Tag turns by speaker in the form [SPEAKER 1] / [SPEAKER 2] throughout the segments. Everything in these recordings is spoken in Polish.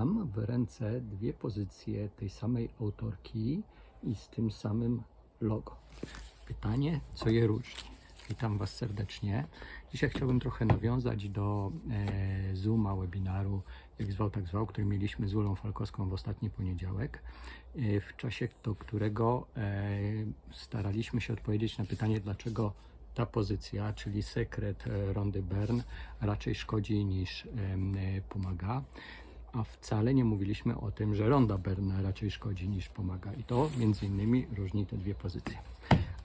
[SPEAKER 1] Mam w ręce dwie pozycje tej samej autorki i z tym samym logo. Pytanie, co je różni? Witam Was serdecznie. Dzisiaj chciałbym trochę nawiązać do e, Zooma, webinaru, jak zwał, tak zwał, który mieliśmy z Ulą Falkowską w ostatni poniedziałek, e, w czasie do którego e, staraliśmy się odpowiedzieć na pytanie, dlaczego ta pozycja, czyli sekret e, Rondy Byrne, raczej szkodzi niż pomaga. A wcale nie mówiliśmy o tym, że Ronda Byrne raczej szkodzi niż pomaga. I to między innymi różni te dwie pozycje.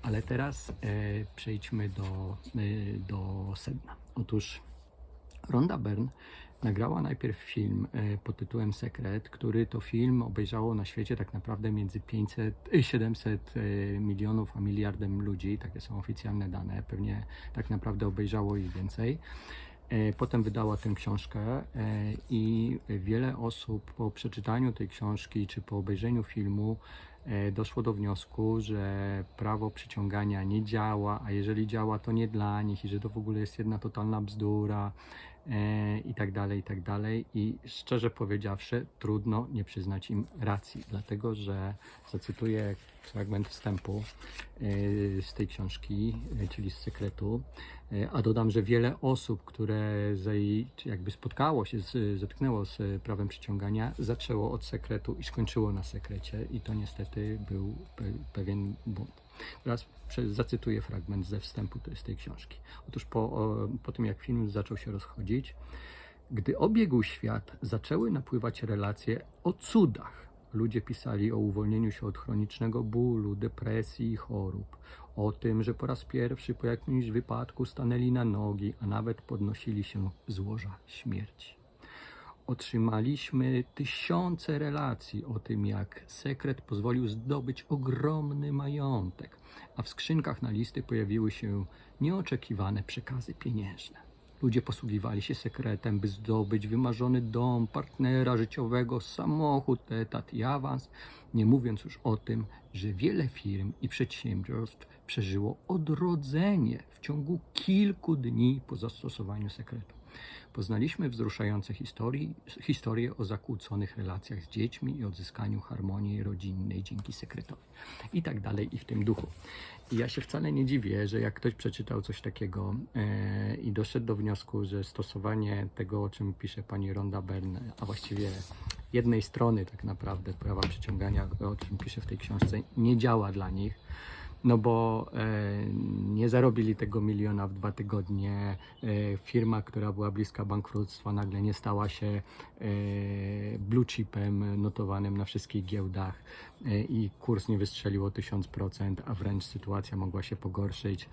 [SPEAKER 1] Ale teraz e, przejdźmy do, e, do sedna. Otóż Ronda Byrne nagrała najpierw film e, pod tytułem Sekret, który to film obejrzało na świecie tak naprawdę między 500, e, 700 e, milionów a miliardem ludzi. Takie są oficjalne dane. Pewnie tak naprawdę obejrzało ich więcej. E, Potem wydała tę książkę e, i wiele osób po przeczytaniu tej książki czy po obejrzeniu filmu e, doszło do wniosku, że prawo przyciągania nie działa, a jeżeli działa, to nie dla nich i że to w ogóle jest jedna totalna bzdura i tak dalej, i tak dalej. I szczerze powiedziawszy, trudno nie przyznać im racji, dlatego że zacytuję fragment wstępu e, z tej książki, e, czyli z sekretu. E, A dodam, że wiele osób, które jakby spotkało się, zetknęło z prawem przyciągania, zaczęło od sekretu i skończyło na sekrecie, i to niestety był pe- pewien błąd. Teraz zacytuję fragment ze wstępu z tej książki. Otóż po, po tym, jak film zaczął się rozchodzić, gdy obiegł świat, zaczęły napływać relacje o cudach. Ludzie pisali o uwolnieniu się od chronicznego bólu, depresji i chorób, o tym, że po raz pierwszy po jakimś wypadku stanęli na nogi, a nawet podnosili się z łoża śmierci. Otrzymaliśmy tysiące relacji o tym, jak sekret pozwolił zdobyć ogromny majątek, a w skrzynkach na listy pojawiły się nieoczekiwane przekazy pieniężne. Ludzie posługiwali się sekretem, by zdobyć wymarzony dom, partnera życiowego, samochód, etat i awans, nie mówiąc już o tym, że wiele firm i przedsiębiorstw przeżyło odrodzenie w ciągu kilku dni po zastosowaniu sekretu. Poznaliśmy wzruszające historii, historie o zakłóconych relacjach z dziećmi i odzyskaniu harmonii rodzinnej dzięki sekretowi. I tak dalej, i w tym duchu. I ja się wcale nie dziwię, że jak ktoś przeczytał coś takiego e, i doszedł do wniosku, że stosowanie tego, o czym pisze pani Ronda Byrne, a właściwie jednej strony tak naprawdę prawa przyciągania, o czym pisze w tej książce, nie działa dla nich, no bo e, nie zarobili tego miliona w dwa tygodnie. E, firma, która była bliska bankructwa, nagle nie stała się e, blue chipem notowanym na wszystkich giełdach i kurs nie wystrzelił o 1000%, a wręcz sytuacja mogła się pogorszyć.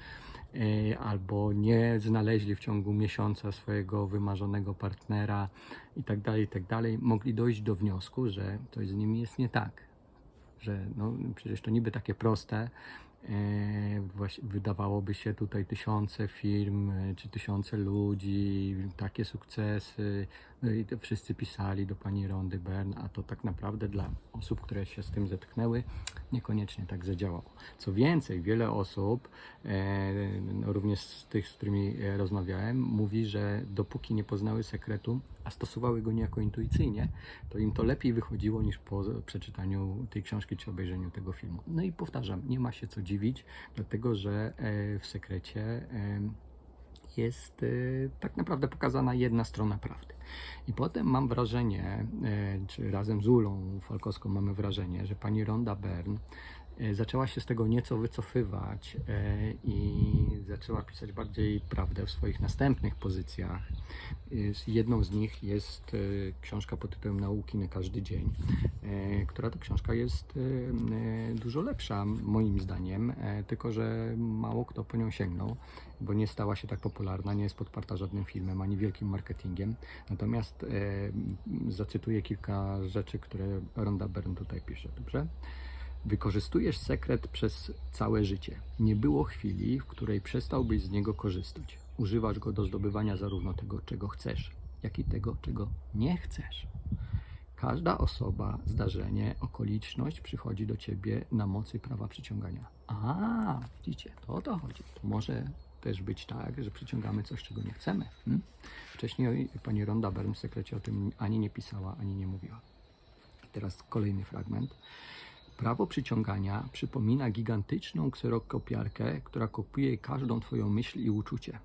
[SPEAKER 1] Albo nie znaleźli w ciągu miesiąca swojego wymarzonego partnera i tak dalej, i tak dalej, mogli dojść do wniosku, że coś z nimi jest nie tak że no, przecież to niby takie proste. E, wydawałoby się tutaj tysiące firm, e, czy tysiące ludzi, takie sukcesy. I wszyscy pisali do pani Rondy Byrne, a to tak naprawdę dla osób, które się z tym zetknęły, niekoniecznie tak zadziałało. Co więcej, wiele osób, e, no, również z tych, z którymi e, rozmawiałem, mówi, że dopóki nie poznały sekretu, a stosowały go niejako intuicyjnie, to im to lepiej wychodziło niż po przeczytaniu tej książki czy obejrzeniu tego filmu. No i powtarzam, nie ma się co dziwić, dlatego że e, w sekrecie jest e, tak naprawdę pokazana jedna strona prawdy. I potem mam wrażenie, e, czy razem z Ulą Falkowską mamy wrażenie, że pani Ronda Byrne e, zaczęła się z tego nieco wycofywać e, i zaczęła pisać bardziej prawdę w swoich następnych pozycjach. E, Jedną z nich jest e, książka pod tytułem Nauki na każdy dzień, e, która to książka jest e, e, dużo lepsza moim zdaniem, e, tylko że mało kto po nią sięgnął, bo nie stała się tak popularna, nie jest podparta żadnym filmem ani wielkim marketingiem. Natomiast e, zacytuję kilka rzeczy, które Ronda Byrne tutaj pisze, dobrze? Wykorzystujesz sekret przez całe życie. Nie było chwili, w której przestałbyś z niego korzystać. Używasz go do zdobywania zarówno tego, czego chcesz, jak i tego, czego nie chcesz. Każda osoba, zdarzenie, okoliczność przychodzi do ciebie na mocy prawa przyciągania. A, widzicie, to o to chodzi. To może też być tak, że przyciągamy coś, czego nie chcemy. Hmm? Wcześniej pani Ronda Byrne w sekrecie o tym ani nie pisała, ani nie mówiła. Teraz kolejny fragment. Prawo przyciągania przypomina gigantyczną kserokopiarkę, która kopiuje każdą Twoją myśl i uczucie.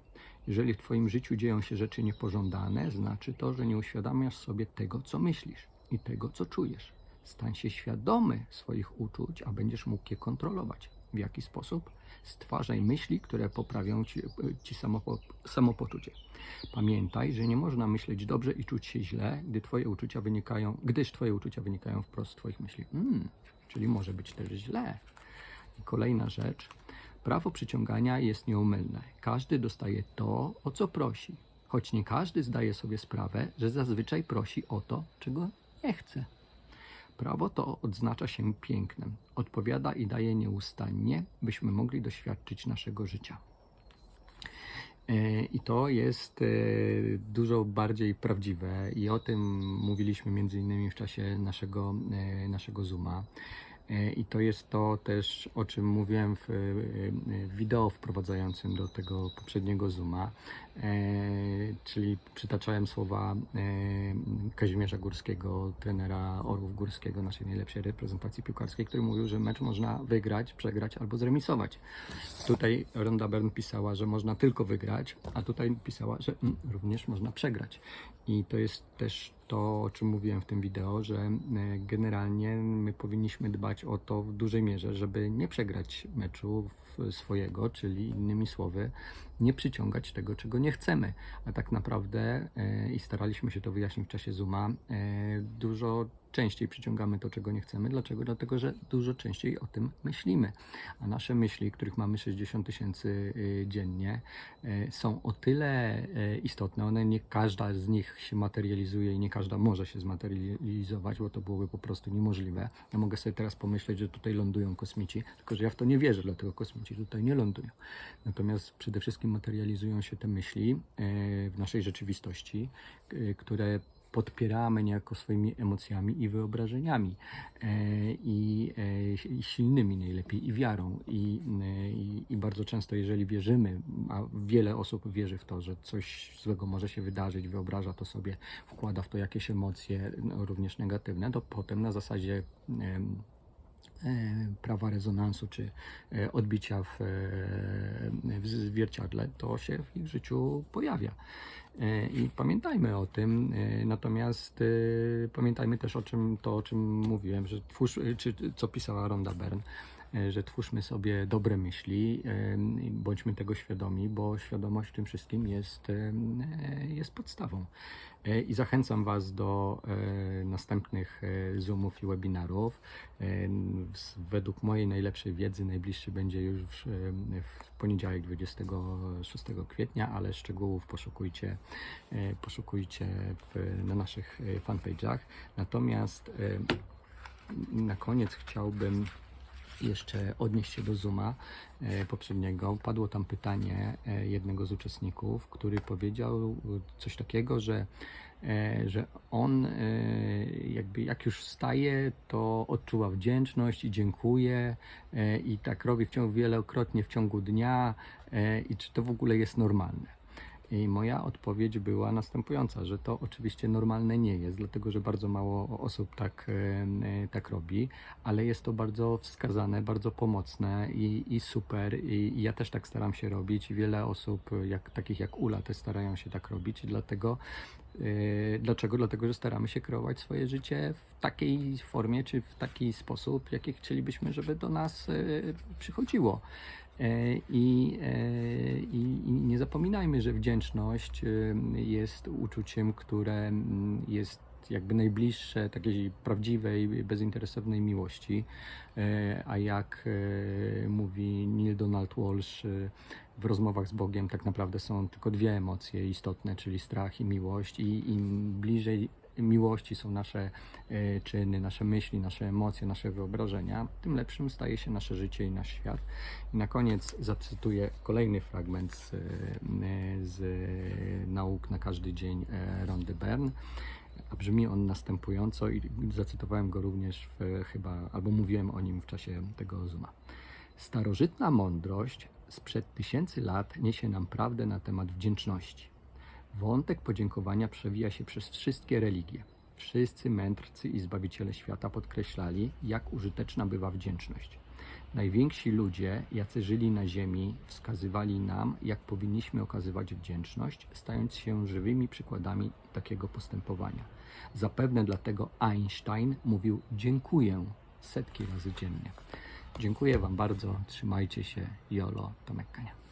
[SPEAKER 1] Jeżeli w Twoim życiu dzieją się rzeczy niepożądane, znaczy to, że nie uświadamiasz sobie tego, co myślisz i tego, co czujesz. Stań się świadomy swoich uczuć, a będziesz mógł je kontrolować. W jaki sposób? Stwarzaj myśli, które poprawią Ci, ci samopo, samopoczucie. Pamiętaj, że nie można myśleć dobrze i czuć się źle, gdy twoje uczucia wynikają, gdyż Twoje uczucia wynikają wprost z Twoich myśli. Mm, czyli może być też źle. I kolejna rzecz. Prawo przyciągania jest nieumylne. Każdy dostaje to, o co prosi, choć nie każdy zdaje sobie sprawę, że zazwyczaj prosi o to, czego nie chce. Prawo to odznacza się pięknem, odpowiada i daje nieustannie, byśmy mogli doświadczyć naszego życia. E, I to jest e, dużo bardziej prawdziwe i o tym mówiliśmy między innymi w czasie naszego, e, naszego Zooma. E, I to jest to też, o czym mówiłem w, e, w wideo wprowadzającym do tego poprzedniego Zooma, e, czyli przytaczałem słowa e, Kazimierza Górskiego, trenera Orłów Górskiego, naszej najlepszej reprezentacji piłkarskiej, który mówił, że mecz można wygrać, przegrać albo zremisować. Tutaj Ronda Byrne pisała, że można tylko wygrać, a tutaj pisała, że mm, również można przegrać. I to jest też to, o czym mówiłem w tym wideo, że e, generalnie my powinniśmy dbać o to w dużej mierze, żeby nie przegrać meczu swojego, czyli innymi słowy, nie przyciągać tego, czego nie chcemy. A tak naprawdę, e, i staraliśmy się to wyjaśnić w czasie Zooma, e, dużo częściej przyciągamy to, czego nie chcemy. Dlaczego? Dlatego, że dużo częściej o tym myślimy. A nasze myśli, których mamy 60 tysięcy y, dziennie, e, są o tyle e, istotne, one nie każda z nich się materializuje i nie każda może się zmaterializować, bo to byłoby po prostu niemożliwe. Ja mogę sobie teraz pomyśleć, że tutaj lądują kosmici, tylko że ja w to nie wierzę, dlatego kosmici tutaj nie lądują. Natomiast przede wszystkim materializują się te myśli w naszej rzeczywistości, które podpieramy niejako swoimi emocjami i wyobrażeniami e, i, e, i silnymi najlepiej i wiarą. I, e, i, i bardzo często jeżeli wierzymy, a wiele osób wierzy w to, że coś złego może się wydarzyć, wyobraża to sobie, wkłada w to jakieś emocje, no, również negatywne, to potem na zasadzie prawa rezonansu czy e, odbicia w, e, w zwierciadle, to się w ich życiu pojawia. E, I pamiętajmy o tym, e, natomiast e, pamiętajmy też o czym, to, o czym mówiłem, że twórz, e, czy co pisała Ronda Byrne, e, że twórzmy sobie dobre myśli, e, bądźmy tego świadomi, bo świadomość w tym wszystkim jest, e, jest podstawą. E, I zachęcam Was do e, następnych e, Zoomów i webinarów. E, według mojej najlepszej wiedzy najbliższy będzie już w, e, poniedziałek 26 kwietnia, ale szczegółów poszukujcie, e, poszukujcie w, na naszych e, fanpage'ach. Natomiast e, na koniec chciałbym jeszcze odnieść się do Zooma e, poprzedniego. Padło tam pytanie e, jednego z uczestników, który powiedział coś takiego, że, e, że on jakby jak już wstaje, to odczuwa wdzięczność i dziękuję i tak robi w ciągu, wielokrotnie w ciągu dnia i czy to w ogóle jest normalne. I moja odpowiedź była następująca, że to oczywiście normalne nie jest, dlatego że bardzo mało osób tak, e, tak robi, ale jest to bardzo wskazane, bardzo pomocne i, i super. I, I ja też tak staram się robić. Wiele osób, jak, takich jak Ula, też starają się tak robić. Dlatego, e, dlaczego? Dlatego, że staramy się kreować swoje życie w takiej formie, czy w taki sposób, jaki chcielibyśmy, żeby do nas e, przychodziło. E, I, e, i, I nie zapominajmy, że wdzięczność e, jest uczuciem, które mm, jest jakby najbliższe takiej prawdziwej, bezinteresownej miłości. E, A jak mówi Neil Donald Walsh e, w rozmowach z Bogiem, tak naprawdę są tylko dwie emocje istotne, czyli strach i miłość. I im bliżej miłości są nasze e, czyny, nasze myśli, nasze emocje, nasze wyobrażenia, tym lepszym staje się nasze życie i nasz świat. I na koniec zacytuję kolejny fragment z, e, z nauk na każdy dzień e, Rondy Byrne. A brzmi on następująco i zacytowałem go również w, chyba, albo mówiłem o nim w czasie tego Zooma. Starożytna mądrość sprzed tysięcy lat niesie nam prawdę na temat wdzięczności. Wątek podziękowania przewija się przez wszystkie religie. Wszyscy mędrcy i zbawiciele świata podkreślali, jak użyteczna bywa wdzięczność. Najwięksi ludzie, jacy żyli na ziemi, wskazywali nam, jak powinniśmy okazywać wdzięczność, stając się żywymi przykładami takiego postępowania. Zapewne dlatego Einstein mówił dziękuję setki razy dziennie. Dziękuję Wam bardzo, trzymajcie się, Jolo, Tomek Kania.